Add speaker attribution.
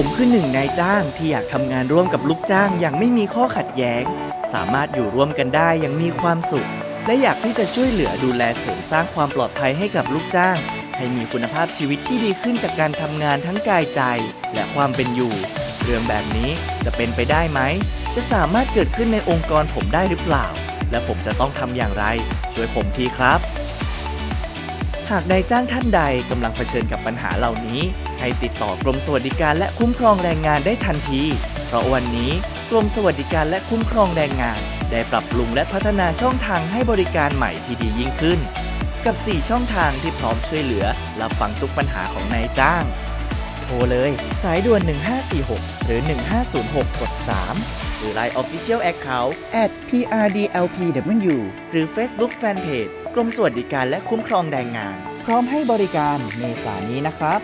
Speaker 1: ผมคือหนึ่งนายจ้างที่อยากทำงานร่วมกับลูกจ้างอย่างไม่มีข้อขัดแย้ง สามารถอยู่ร่วมกันได้อย่างมีความสุข และอยากที่จะช่วยเหลือดูแลเสริมสร้างความปลอดภัยให้กับลูกจ้าง ให้มีคุณภาพชีวิตที่ดีขึ้นจากการทำงานทั้งกายใจ และความเป็นอยู่ เรื่องแบบนี้จะเป็นไปได้ไหม จะสามารถเกิดขึ้นในองค์กรผมได้หรือเปล่า และผมจะต้องทำอย่างไร ช่วยผมทีครับ หากนายจ้างท่านใดกำลังเผชิญกับปัญหาเหล่านี้ ให้ติดต่อกรมสวัสดิการและคุ้มครองแรงงานได้ทันที เพราะวันนี้กรมสวัสดิการและคุ้มครองแรงงาน ได้ปรับปรุงและพัฒนาช่องทางให้บริการใหม่ที่ดียิ่งขึ้น กับ 4 ช่องทางที่พร้อมช่วยเหลือรับฟังทุกปัญหาของนายจ้าง โทรเลย สายด่วน 1546 หรือ 1506 กด 3 หรือ Line Official Account at @prdlpw หรือ Facebook Fanpage กรมสวัสดิการและคุ้มครองแรงงาน พร้อมให้บริการเมษานี้นะครับ